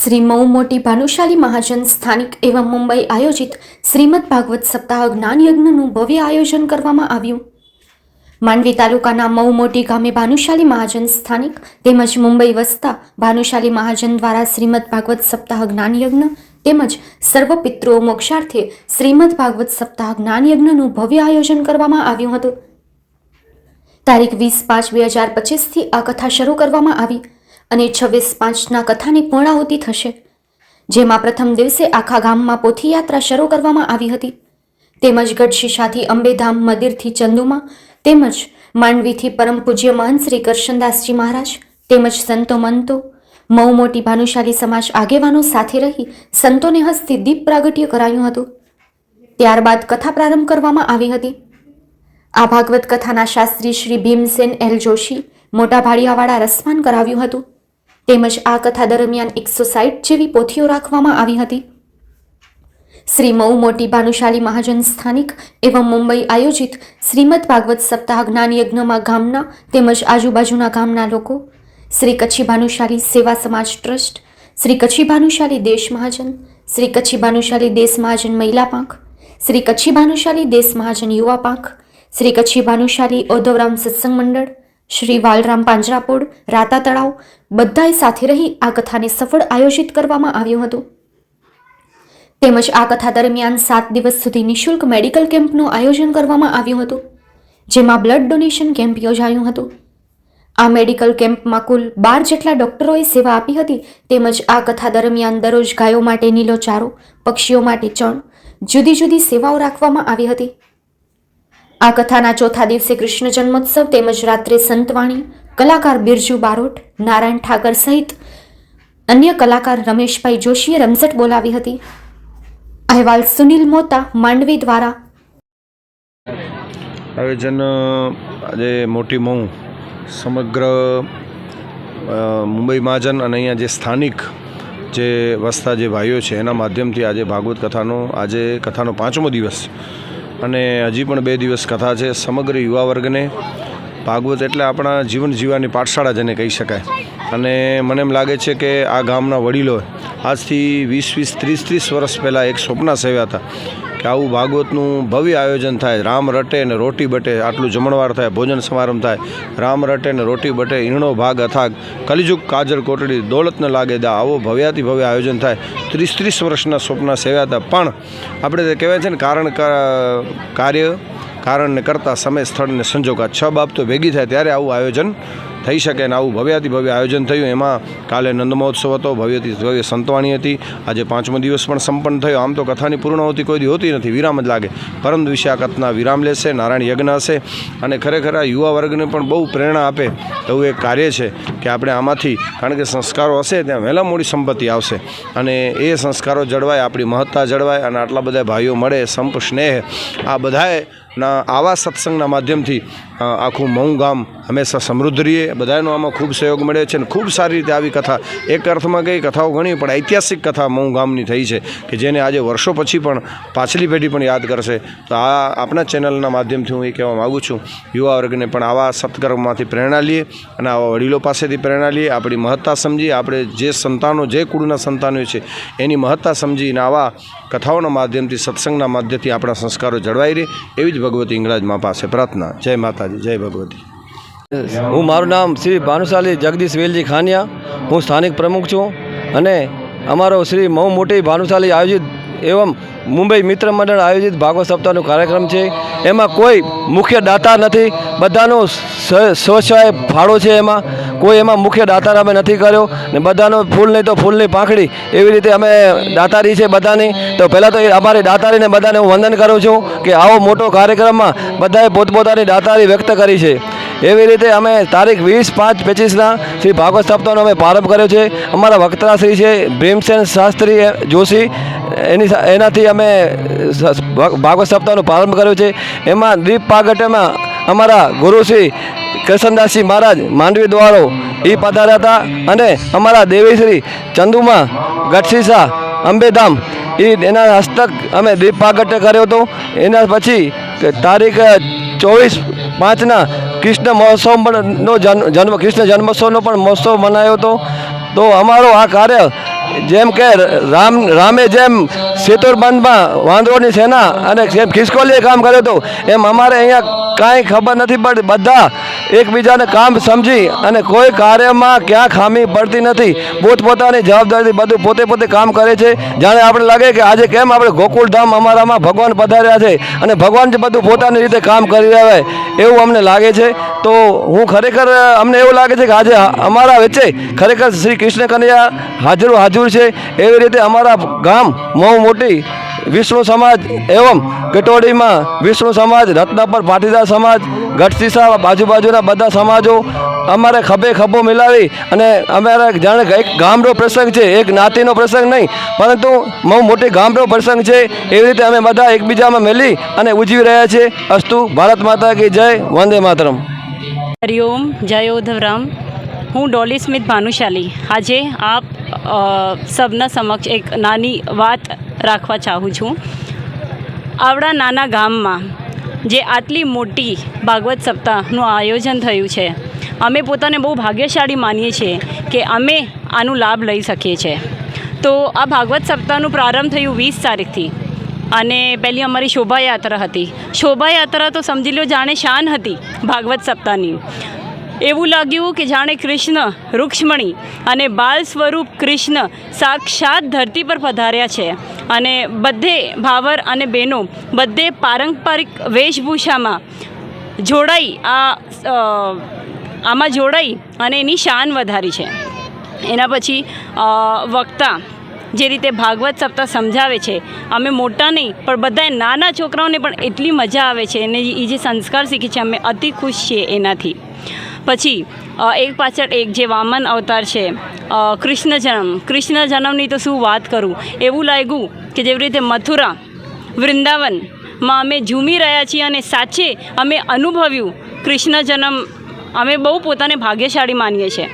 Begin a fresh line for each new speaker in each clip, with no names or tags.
શ્રી મૌ મોટી ભાનુશાલી મહાજન સ્થાનિક એવં મુંબઈ આયોજિત શ્રીમદ ભાગવત સપ્તાહ જ્ઞાન યજ્ઞનું ભવ્ય આયોજન કરવામાં આવ્યું. માંડવી તાલુકાના મઉ મોટી ગામે ભાનુશાલી મહાજન સ્થાનિક તેમજ મુંબઈ વસતા ભાનુશાલી મહાજન દ્વારા શ્રીમદ ભાગવત સપ્તાહ જ્ઞાનયજ્ઞ તેમજ સર્વ પિતૃઓ મોક્ષાર્થે શ્રીમદ ભાગવત સપ્તાહ જ્ઞાનયજ્ઞનું ભવ્ય આયોજન કરવામાં આવ્યું હતું. તારીખ વીસ પાંચ બે હજાર પચીસથી આ કથા શરૂ કરવામાં આવી. અને છવ્વીસ પાંચના કથાની પૂર્ણાહુતિ થશે, જેમાં પ્રથમ દિવસે આખા ગામમાં પોથીયાત્રા શરૂ કરવામાં આવી હતી. તેમજ ગઢશીશાથી અંબેધામ મંદિરથી ચંદુમાં, તેમજ માંડવીથી પરમ પૂજ્ય મહંત શ્રી કરશનદાસજી મહારાજ, તેમજ સંતો મંતો મઉ મોટી ભાનુશાલી સમાજ આગેવાનો સાથે રહી સંતોને હસ્તે દીપ પ્રાગટ્ય કરાયું હતું. ત્યારબાદ કથા પ્રારંભ કરવામાં આવી હતી. આ ભાગવત કથાના શાસ્ત્રી શ્રી ભીમસેન એલ જોશી મોટા ભાડિયાવાળા રસપાન કરાવ્યું હતું. તેમજ આ કથા દરમિયાન એકસો સાઠ જેવી પોથીઓ રાખવામાં આવી હતી. શ્રી મઉ મોટી ભાનુશાલી મહાજન સ્થાનિક એવં મુંબઈ આયોજિત શ્રીમદ ભાગવત સપ્તાહ જ્ઞાન યજ્ઞમાં ગામના તેમજ આજુબાજુના ગામના લોકો, શ્રી કચ્છી ભાનુશાલી સેવા સમાજ ટ્રસ્ટ, શ્રી કચ્છી ભાનુશાલી દેશ મહાજન, શ્રી કચ્છી ભાનુશાલી દેશ મહાજન મહિલા પાંખ, શ્રી કચ્છી ભાનુશાલી દેશ મહાજન યુવા પાંખ, શ્રી કચ્છી ભાનુશાલી ઓધવરામ સત્સંગ મંડળ શ્રી વાલરામ પાંજરાપોળ, રાતા તળાવ બધાએ સાથે રહી આ કથાને સફળ આયોજિત કરવામાં આવ્યું હતું. તેમજ આ કથા દરમિયાન સાત દિવસ સુધી નિઃશુલ્ક મેડિકલ કેમ્પનું આયોજન કરવામાં આવ્યું હતું, જેમાં બ્લડ ડોનેશન કેમ્પ યોજાયું હતું. આ મેડિકલ કેમ્પમાં કુલ બાર જેટલા ડોક્ટરોએ સેવા આપી હતી, તેમજ આ કથા દરમિયાન દરરોજ ગાયો માટે નીલો ચારો, પક્ષીઓ માટે ચણ, જુદી જુદી સેવાઓ રાખવામાં આવી હતી. આ કથાના ચોથા દિવસે કૃષ્ણ જન્મોત્સવ તેમજ રાત્રે સંતવાણી, કલાકાર બિરજુ બારોટ, નારાયણ ઠાકર સહિત અન્ય કલાકાર રમેશભાઈ જોશીએ રમઝટ બોલાવી હતી. અહેવાલ સુનિલ મોતા, માંડવી દ્વારા.
આયોજન આજે મોટી મઉ સમગ્ર મુંબઈ મહાજન અને અહીંયા જે સ્થાનિક જે વસતા જે ભાઈઓ છે, એના માધ્યમથી આજે ભાગવત કથાનો, આજે કથાનો પાંચમો દિવસ અને હજી પણ બે દિવસ કથા છે સમગ્ર યુવા વર્ગને. ભાગવત એટલે આપણા જીવન જીવવાની પાઠશાળા જેને કહી શકાય. અને મને એમ લાગે છે કે આ ગામના વડીલો આજથી વીસ વીસ, ત્રીસ ત્રીસ વર્ષ પહેલાં એક સ્વપ્ન સેવ્યા હતા. કે આવું ભાગવતનું ભવ્ય આયોજન થાય. રામ રટે ને રોટી બટે, આટલું જમણવાર થાય, ભોજન સમારંભ થાય. રામ રટે ને રોટી બટે, ઈણો ભાગ અથાગ. કલિજુગ કાજર કોટડી, દોલત ન લાગે દા. આવો ભવ્યાથી ભવ્ય આયોજન થાય. ત્રીસ ત્રીસ વર્ષના સ્વપ્ન સેવ્યા હતા. પણ આપણે તે કહેવાય છે ને, કારણ કાર્ય કારણને કરતાં સમય સ્થળને સંજોગા. છ બાબતો ભેગી થાય ત્યારે આવું આયોજન થઈ શકે ને આવું ભવ્યાથી ભવ્ય આયોજન થયું. એમાં કાલે નંદ મહોત્સવ હતો, ભવ્યથી ભવ્ય સંતવાણી હતી. આજે પાંચમો દિવસ પણ સંપન્ન થયો. આમ તો કથાની પૂર્ણાહુતિ કોઈ દી હોતી નથી, વિરામ જ લાગે. પરમ વિશે કથના વિરામ લેશે, નારાયણ યજ્ઞ હશે. અને ખરેખર આ યુવા વર્ગને પણ બહુ પ્રેરણા આપે એવું એક કાર્ય છે કે આપણે આમાંથી, કારણ કે સંસ્કારો હશે, ત્યાં વહેલા મોડી સંપત્તિ આવશે. અને એ સંસ્કારો જળવાય, આપણી મહત્તા જળવાય અને આટલા બધા ભાઈઓ મળે, સંપ સ્નેહ, આ બધાએ ના આવા સત્સંગના માધ્યમથી આખું મઉં ગામ હંમેશા સમૃદ્ધ રહીએ. બધાનો આમાં ખૂબ સહયોગ મળે છે અને ખૂબ સારી રીતે આવી કથા, એક અર્થમાં કઈ કથાઓ ઘણી, પણ ઐતિહાસિક કથા મઉં ગામની થઈ છે કે જેને આજે વર્ષો પછી પણ પાછલી પેઢી પણ યાદ કરશે. તો આ આપણા ચેનલના માધ્યમથી હું એ કહેવા માગું છું, યુવા વર્ગને પણ આવા સત્કર્મમાંથી પ્રેરણા લઈએ અને આવા વડીલો પાસેથી પ્રેરણા લઈએ. આપણી મહત્તા સમજી આપણે જે સંતાનો, જે કુળના સંતાનો છે, એની મહત્તા સમજીને આવા કથાઓના માધ્યમથી, સત્સંગના માધ્યમથી આપણા સંસ્કારો જળવાઈ રહે. એવી જ ભગવતી ઇંગળાજ મા પાસે પ્રાર્થના. જય માતાજી. જય ભગવતી.
હું મારું નામ શ્રી ભાનુશાલી જગદીશ વેલજી ખાનિયા. હું સ્થાનિક પ્રમુખ છું અને અમારો શ્રી મહુ મોટી ભાનુશાલી આયોજિત એવં મુંબઈ મિત્ર મંડળ આયોજિત ભાગવત સપ્તાહનો કાર્યક્રમ છે. એમાં કોઈ મુખ્ય દાતા નથી. બધાનો સ્વ- સ્વચ્છાય ફાળો છે એમાં. કોઈ એમાં મુખ્ય દાતાર અમે નથી કર્યો. ને બધાનો ફૂલ નહીં તો ફૂલની પાંખડી. એવી રીતે અમે દાતારી છે બધાની. તો પહેલાં તો અમારી દાતારીને બધાને હું વંદન કરું છું કે આવો મોટો કાર્યક્રમમાં બધાએ પોતપોતાની દાતારી વ્યક્ત કરી છે. એવી રીતે અમે તારીખ વીસ પાંચ પચીસના શ્રી ભાગવત સપ્તાહનો અમે પ્રારંભ કર્યો છે. અમારા વક્તા શ્રી છે ભીમસેન શાસ્ત્રી જોશી. એની એનાથી અમે ભાગવત સપ્તાહનો પ્રારંભ કર્યો છે. એમાં દીપ પાગટમાં અમારા ગુરુ શ્રી કૃષ્ણદાસજી મહારાજ માંડવી દ્વારો એ પધાર્યા હતા અને અમારા દેવીશ્રી ચંદુમા ગઢસીસા અંબેધામ એ એના હસ્તક અમે દીપ પાગટ્ય કર્યો હતો. એના પછી તારીખ ચોવીસ પાંચના કૃષ્ણ મહોત્સવ પણ નો જન્મ જન્મ, કૃષ્ણ જન્મોત્સવનો પણ મહોત્સવ મનાયો હતો. તો અમારો આ કાર્ય જેમ કે રામ, રામે જેમ સેતુરબંધમાં વાંદરોની સેના અને જેમ ખિસકોલીએ કામ કર્યું હતું, એમ અમારે અહીંયા કાંઈ ખબર નથી પડતી બધા એકબીજાને કામ સમજી અને કોઈ કાર્યમાં ક્યાં ખામી પડતી નથી. પોતપોતાની જવાબદારીથી બધું પોતે પોતે કામ કરે છે. જાણે આપણે લાગે કે આજે કેમ આપણે ગોકુળધામ અમારામાં ભગવાન પધાર્યા છે અને ભગવાન જ બધું પોતાની રીતે કામ કરી રહ્યા હોય એવું અમને લાગે છે. તો હું ખરેખર અમને એવું લાગે છે કે આજે અમારા વચ્ચે ખરેખર શ્રી કૃષ્ણ કનૈયા હાજરો હાજર છે. એવી રીતે અમારા ગામ મહુ મોટી વિષ્ણુ સમાજ એવમ કટોડીમાં વિષ્ણુ સમાજ, રત્નાપર પાટીદાર સમાજ ગઢસીસા બાજુબાજુના બધા સમાજો અમારે ખભે ખભો મિલાવી અને અમારા જાણે એક ગામનો પ્રસંગ છે, એક જ્ઞાતિનો પ્રસંગ નહીં, પરંતુ બહુ મોટી ગામનો પ્રસંગ છે. એવી રીતે અમે બધા એકબીજામાં મેલી અને ઉજવી રહ્યા છીએ. અસ્તુ ભારત માતા કી જય, વંદે માતરમ.
હરિઓમ જય ઉધવરામ હું ડોલી સ્મિત ભાનુશાલી. આજે આપ અ, સબના સમક્ષ એક નાની વાત રાખવા ચાહું છું. આવડા નાના ગામમાં જે આટલી મોટી ભાગવત સપ્તાહનું આયોજન થયું છે અમે પોતાને બહુ ભાગ્યશાળી માનીએ છીએ કે અમે આનું લાભ લઈ શકીએ છીએ. તો આ ભાગવત સપ્તાહનું પ્રારંભ થયું વીસ તારીખથી અને પહેલી અમારી શોભાયાત્રા હતી. શોભાયાત્રા તો સમજી લો જાણે શાન હતી ભાગવત સપ્તાહની. એવું લાગ્યું કે જાણે કૃષ્ણ રૂક્ષ્મણી અને બાલ સ્વરૂપ કૃષ્ણ સાક્ષાત ધરતી પર પધાર્યા છે. અને બધે ભાવર અને બહેનો બધે પારંપરિક વેશભૂષામાં જોડાઈ આ આમાં જોડાઈ અને એની શાન વધારી છે. એના પછી વક્તા જે રીતે ભાગવત સપ્તાહ સમજાવે છે, અમે મોટા નહીં, પણ બધાય નાના છોકરાઓને પણ એટલી મજા આવે છે. અને એ જે સંસ્કાર શીખે છે, અમે અતિ ખુશ છીએ એનાથી. પછી એક પાછળ એક જે વામન અવતાર છે કૃષ્ણ જન્મ. કૃષ્ણ જન્મની તો શું વાત કરું? એવું લાગ્યું કે જેવી રીતે મથુરા વૃંદાવનમાં અમે ઝૂમી રહ્યા છીએ અને સાચે અમે અનુભવ્યું કૃષ્ણ જન્મ. અમે બહુ પોતાને ભાગ્યશાળી માનીએ છીએ.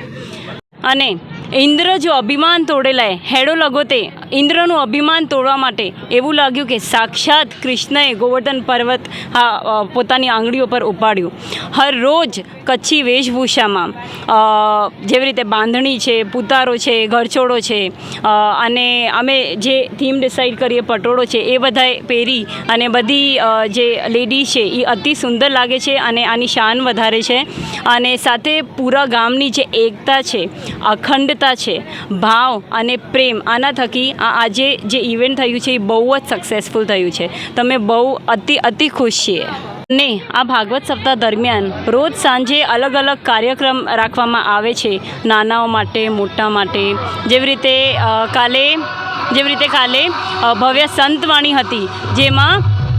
અને ઇન્દ્ર જો અભિમાન તોડેલાય, હેડો લગોતે ઇન્દ્રનું અભિમાન તોડવા માટે એવું લાગ્યું કે સાક્ષાત કૃષ્ણએ ગોવર્ધન પર્વત હા પોતાની આંગળીઓ પર ઉપાડ્યું. હર રોજ કચ્છી વેશભૂષામાં જેવી રીતે બાંધણી છે, પુતારો છે, ઘરછોડો છે અને અમે જે થીમ ડિસાઈડ કરીએ પટોળો છે, એ બધાએ પહેરી અને બધી જે લેડી છે એ અતિ સુંદર લાગે છે અને આની શાન વધારે છે. અને સાથે પૂરા ગામની જે એકતા છે, અખંડતા છે, ભાવ અને પ્રેમ, આના થકી આ આજે જે ઇવેન્ટ થયું છે એ બહુ જ સક્સેસફુલ થયું છે. તમે બહુ અતિ અતિ ખુશ છીએ. ને આ ભાગવત સપ્તાહ દરમિયાન રોજ સાંજે અલગ અલગ કાર્યક્રમ રાખવામાં આવે છે. નાનાઓ માટે, મોટા માટે. જેવી રીતે કાલે, જેવી રીતે કાલે ભવ્ય સંતવાણી હતી, જેમાં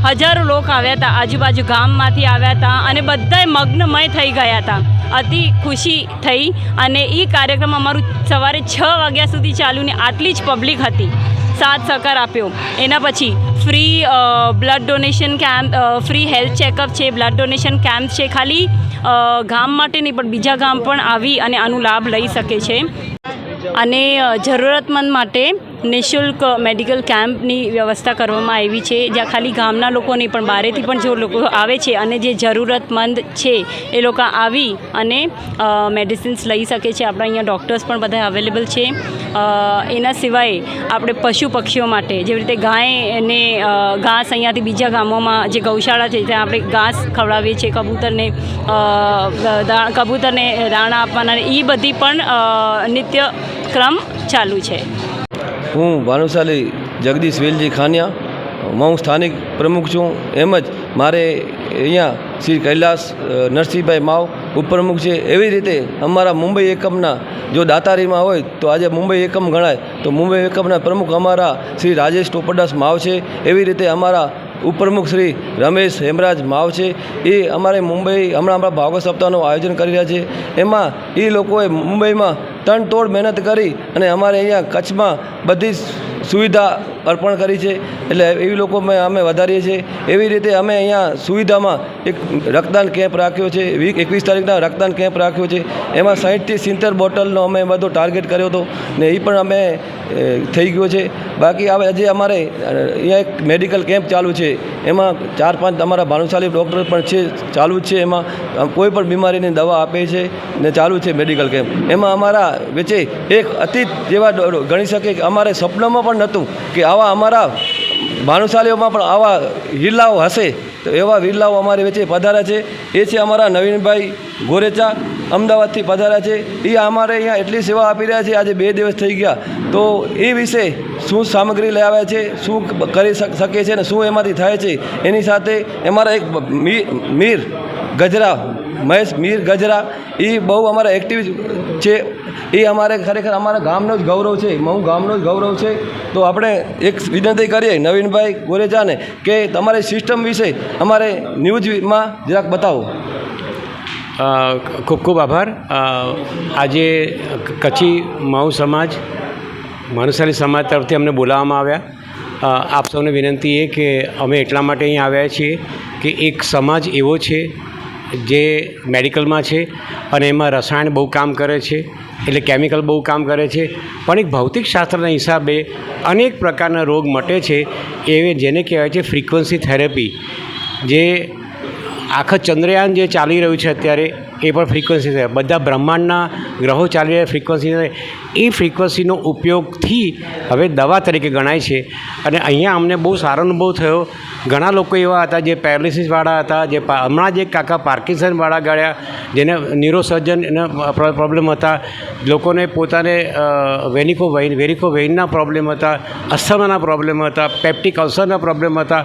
હજારો લોકો આવ્યા હતા, આજુબાજુ ગામમાંથી આવ્યા હતા અને બધાય મગ્નમય થઈ ગયા હતા. અતિ ખુશી થઈ અને એ કાર્યક્રમ અમારું સવારે છ વાગ્યા સુધી ચાલ્યું ને આટલી જ પબ્લિક હતી. સાથ સહકાર આપ્યો. એના પછી free blood donation camp free health checkup છે બ્લડ ડોનેશન કેમ્પ છે ખાલી. ગામ માટે નહીં, પણ બીજા ગામ પણ આવી અને આનો લાભ લઈ શકે છે. અને જરૂરતમંદ માટે નિઃશુલ્ક મેડિકલ કેમ્પની વ્યવસ્થા કરવામાં આવી છે. જ્યાં ખાલી ગામના લોકો પણ બહારેથી પણ જો લોકો આવે છે અને જે જરૂરતમંદ છે, એ લોકો આવી અને મેડિસિન્સ લઈ શકે છે. આપણા અહીંયા ડૉક્ટર્સ પણ બધા અવેલેબલ છે. એના સિવાય આપણે પશુ પક્ષીઓ માટે જેવી રીતે ગાય અને ઘાસ અહીંયાથી બીજા ગામોમાં જે ગૌશાળા છે, ત્યાં આપણે ઘાસ ખવડાવીએ છીએ, કબૂતરને કબૂતરને, દાણા આપવાના એ બધી પણ નિત્ય ક્રમ ચાલુ છે.
હું ભાનુશાલી જગદીશ વેલજી ખાનિયા, હું સ્થાનિક પ્રમુખ છું. એમ જ મારે અહીંયા શ્રી કૈલાસ નરસિંહભાઈ માવ ઉપપ્રમુખ છે. એવી રીતે અમારા મુંબઈ એકમના જો દાતારીમાં હોય તો આજે મુંબઈ એકમ ગણાય. તો મુંબઈ એકમના પ્રમુખ અમારા શ્રી રાજેશ ટોપરદાસ માવ છે. એવી રીતે અમારા ઉપપ્રમુખ શ્રી રમેશ હેમરાજ માવ છે. એ અમારે મુંબઈ હમણાં હમણાં ભાગવત સપ્તાહનું આયોજન કરી રહ્યા છે. એમાં એ લોકોએ મુંબઈમાં તણ તોડ મહેનત કરી અને અમારે અહીંયા કચ્છમાં બધી સુવિધા અર્પણ કરી છે. એટલે એવી લોકો અમે વધારીએ છીએ. એવી રીતે અમે અહીંયા સુવિધામાં એક રક્તદાન કેમ્પ રાખ્યો છે. વીક, એકવીસ તારીખના રક્તદાન કેમ્પ રાખ્યો છે. એમાં સાહીઠથી સિત્તેર બોટલનો અમે બધો ટાર્ગેટ કર્યો હતો ને એ પણ અમે થઈ ગયો છે. બાકી હવે હજી અમારે અહીંયા એક મેડિકલ કેમ્પ ચાલુ છે. એમાં ચાર પાંચ અમારા ભાનુશાલી ડૉક્ટર પણ છે, ચાલુ જ છે એમાં. કોઈ પણ બીમારીની દવા આપે છે ને ચાલુ છે મેડિકલ કેમ્પ. એમાં અમારા વચ્ચે એક અતિત જેવા ગણી શકે કે અમારે સપનામાં પણ નહોતું કે આવા અમારા ભાનુશાલીઓમાં પણ આવા હિલ્લાઓ હશે. તો એવા વિરલાઓ અમારી વચ્ચે પધાર્યા છે. એ છે અમારા નવીનભાઈ ગોરેચા, અમદાવાદથી પધાર્યા છે. એ અમારે અહીંયા એટલી સેવા આપી રહ્યા છે. આજે બે દિવસ થઈ ગયા. તો એ વિશે શું સામગ્રી લઈ આવ્યા છે? શું કરી શક- શકે છે ને શું એમાંથી થાય છે? એની સાથે અમારા એક મીર ગજરા મહેશ, મીર, ગજરા એ બહુ અમારા એક્ટિવ છે. એ અમારે ખરેખર અમારા ગામનો જ ગૌરવ છે. હું ગામનો જ ગૌરવ છે. તો આપણે એક વિનંતી કરીએ નવીનભાઈ ગોરેજાને કે તમારી સિસ્ટમ વિશે અમારે ન્યૂઝમાં જરાક બતાવો.
ખૂબ ખૂબ આભાર. આજે કચ્છી માઉ સમાજ માનુસારી સમાજ તરફથી અમને બોલાવવામાં આવ્યા. આપ સૌને વિનંતી એ કે અમે એટલા માટે અહીં આવ્યા છીએ કે એક સમાજ એવો છે જે મેડિકલમાં છે અને એમાં રસાયણ બહુ કામ કરે છે, એટલે કેમિકલ બહુ કામ કરે છે, પણ એક ભૌતિક શાસ્ત્રના હિસાબે અનેક પ્રકારના રોગ મટે છે એ જેને કહેવાય છે ફ્રીક્વન્સી થેરેપી. જે આખા ચંદ્રયાન જે ચાલી રહ્યું છે અત્યારે એ પણ ફ્રીક્વન્સી છે. બધા બ્રહ્માંડના ગ્રહો ચાલી રહ્યા ફ્રિકવન્સી એ ફ્રિકવન્સીનો ઉપયોગથી હવે દવા તરીકે ગણાય છે. અને અહીંયા અમને બહુ સારો અનુભવ થયો. ઘણા લોકો એવા હતા જે પેરાલિસિસવાળા હતા, જે હમણાં જ કાકા પાર્કિન્સનવાળા ગયા જેને ન્યુરોસર્જન પ્રોબ્લેમ હતા. લોકોને પોતાને વેનિકો વેઇન વેરિકો વેઇનના પ્રોબ્લેમ હતા અસ્થમાના પ્રોબ્લેમ હતા પેપ્ટિક અલ્સરના પ્રોબ્લેમ હતા.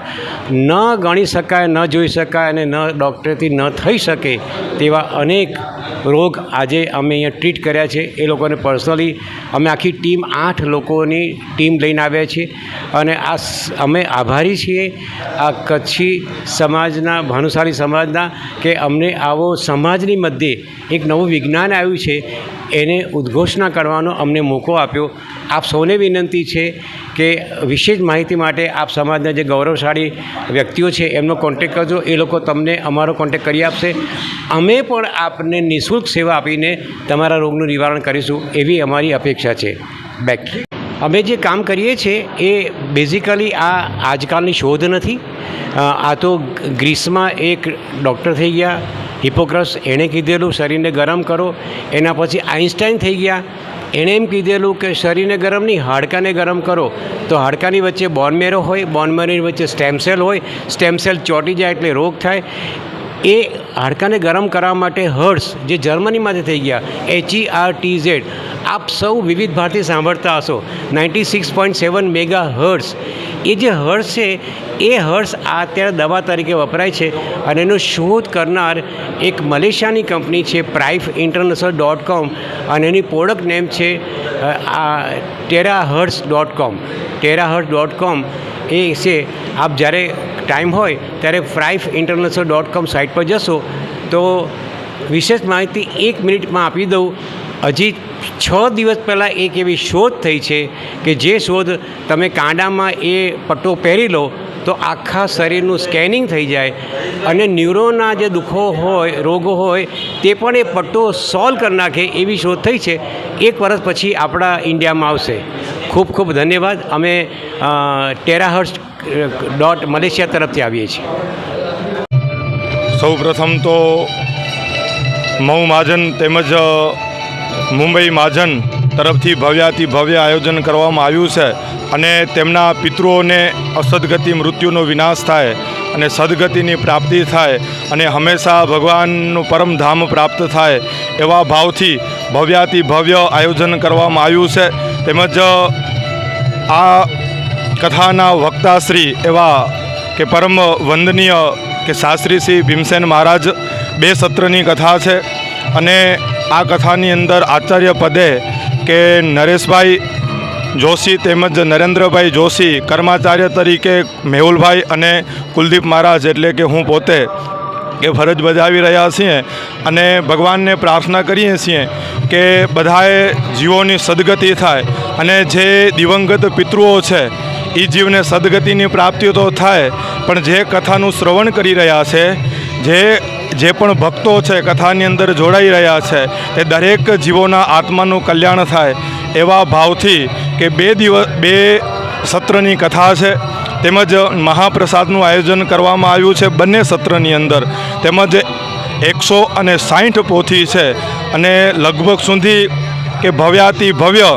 ન ગણી શકાય, ન જોઈ શકાય અને ન ડૉક્ટરથી ન થઈ શકે તેવા અનેક રોગ આજે અમે અહીંયા ટ્રીટ કર્યા છે. એ લોકોને પર્સનલી અમે આખી ટીમ, આઠ લોકોની ટીમ લઈને આવ્યા છીએ. અને આ અમે આભારી છીએ આ કચ્છી સમાજના ભાનુશાળી સમાજના કે અમને આવો સમાજની મધ્યે એક નવું વિજ્ઞાન આવ્યું છે. એને ઉદ્ઘોષણા કરવાનો અમને મોકો આપ્યો. આપ સૌને વિનંતી છે કે વિશેષ માહિતી માટે આપ સમાજના જે ગૌરવશાળી વ્યક્તિઓ છે એમનો કોન્ટેક કરજો. એ લોકો તમને અમારો કોન્ટેક કરી આપશે. અમે પણ આપને નિઃશુલ્ક સેવા આપીને તમારા રોગનું નિવારણ કરીશું એવી અમારી અપેક્ષા છે. બેક અમે જે કામ કરીએ છીએ એ બેઝિકલી આ આજકાલની શોધ નથી. આ તો ગ્રીસમાં એક ડૉક્ટર થઈ ગયા હિપોક્રસ એણે કીધેલું શરીરને ગરમ કરો. એના પછી આઇન્સ્ટાઈન થઈ ગયા, એણે એમ કીધેલું કે શરીરને ગરમ નહીં હાડકાને ગરમ કરો. તો હાડકાની વચ્ચે બોનમેરો હોય બોનમેરોની વચ્ચે સ્ટેમ સેલ હોય સ્ટેમ સેલ ચોંટી જાય એટલે રોગ થાય. એ હાડકાને ગરમ કરવા માટે હર્ષ, જે જર્મનીમાંથી થઈ ગયા H E R T Z આપ સૌ વિવિધ ભારતી સાંભળતા હશો. Ninety six point seven mega Harsh એ જે હર્ષ છે, એ હર્ષ અત્યારે દવા તરીકે વપરાય છે અને એનો શોધ કરનાર એક મલેશિયાની કંપની છે પ્રાઇફ ઇન્ટરનેશનલ ડોટ કોમ અને એની પ્રોડક્ટ નેમ છે આ Terra Harsh dot com Terra Harsh dot com એ છે, આપ જ્યારે ટાઈમ હોય ત્યારે ફ્રાઇફ ઇન્ટરનેશનલ ડોટ કોમ સાઇટ પર જશો, તો વિશેષ માહિતી એક મિનિટમાં આપી દઉં. હજી છ દિવસ પહેલાં એક એવી શોધ થઈ છે કે જે શોધ તમે કાંડામાં એ પટ્ટો પહેરી લો, તો આખા શરીરનું સ્કેનિંગ થઈ જાય અને ન્યુરોના જે દુઃખો હોય, રોગો હોય, તે પણ એ પટ્ટો સોલ્વ કરી નાખે એવી શોધ થઈ છે. એક વર્ષ પછી આપણા ઇન્ડિયામાં આવશે. ખૂબ ખૂબ ધન્યવાદ. અમે ટેરાહર્સ ડોટ મલેશિયા તરફથી આવીએ છીએ.
સૌ તો મઉ મહાજન તેમજ મુંબઈ મહાજન તરફથી ભવ્યાતિ ભવ્ય આયોજન કરવામાં આવ્યું છે અને તેમના પિતૃઓને અસદગતિ મૃત્યુનો વિનાશ થાય અને સદગતિની પ્રાપ્તિ થાય અને હંમેશા ભગવાનનું પરમધામ પ્રાપ્ત થાય એવા ભાવથી ભવ્યાતિ ભવ્ય આયોજન કરવામાં આવ્યું છે. તેમજ આ કથાના વક્તાશ્રી એવા કે પરમ વંદનીય કે શાસ્ત્રી શ્રી ભીમસેન મહારાજ બે સત્રની કથા છે. અને આ કથાની અંદર આચાર્ય પદે કે નરેશભાઈ જોશી તેમજ નરેન્દ્રભાઈ જોશી કર્માચાર્ય તરીકે મેહુલભાઈ અને કુલદીપ મહારાજ એટલે કે હું પોતે એ ફરજ બજાવી રહ્યા છીએ અને ભગવાનને પ્રાર્થના કરીએ છીએ કે બધાએ જીવોની સદગતિ થાય અને જે દિવંગત પિતૃઓ છે એ જીવને સદગતિની પ્રાપ્તિ તો થાય, પણ જે કથાનું શ્રવણ કરી રહ્યા છે, જે જે પણ ભક્તો છે કથાની અંદર જોડાઈ રહ્યા છે એ દરેક જીવોના આત્માનું કલ્યાણ થાય એવા ભાવથી કે બે દિવસ, બે સત્રની કથા છે તેમજ મહાપ્રસાદનું આયોજન કરવામાં આવ્યું છે બંને સત્રની અંદર. તેમજ એકસો અને સાઠ પોથી છે. અને લગભગ સુધી કે ભવ્યાતિ ભવ્ય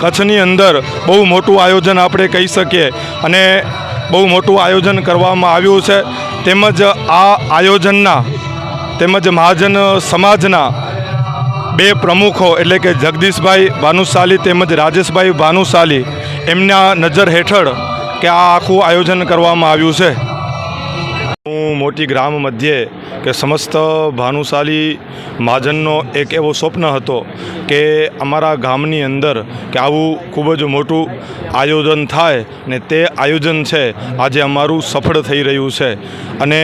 કચ્છની અંદર બહુ મોટું આયોજન આપણે કહી શકીએ. અને બહુ મોટું આયોજન કરવામાં આવ્યું છે. તેમજ આ આયોજનના તેમજ મહાજન સમાજના બે પ્રમુખો એટલે કે જગદીશભાઈ ભાનુશાલી તેમજ રાજેશભાઈ ભાનુશાલી એમના નજર હેઠળ કે આ આખું આયોજન કરવામાં આવ્યું છે. હું મોટી ગ્રામ મધ્યે કે સમસ્ત ભાનુશાલી મહાજનનો એક એવો સ્વપ્ન હતો કે અમારા ગામની અંદર કે આવું ખૂબ જ મોટું આયોજન થાય ને તે આયોજન છે આજે અમારું સફળ થઈ રહ્યું છે. અને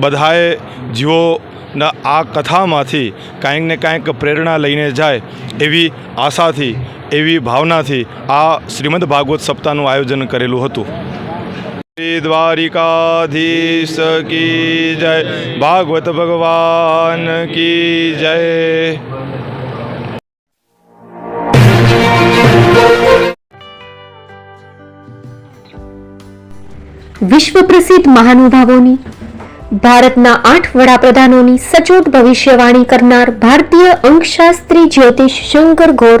બધાએ જીવોના આ કથામાંથી કાંઈક ને કાંઈક પ્રેરણા લઈને જાય એવી આશાથી એવી ભાવનાથી આ શ્રીમદ ભાગવત સપ્તાહનું આયોજન કરેલું હતું. શ્રી દ્વારિકાધીશ કી જય, ભાગવત ભગવાન કી જય.
વિશ્વ પ્રસિદ્ધ મહાનુભાવોની, ભારતના આઠ વડાપ્રધાનોની સચોટ ભવિષ્યવાણી કરનાર ભારતીય અંકશાસ્ત્રી જ્યોતિષ શંકર ઘોર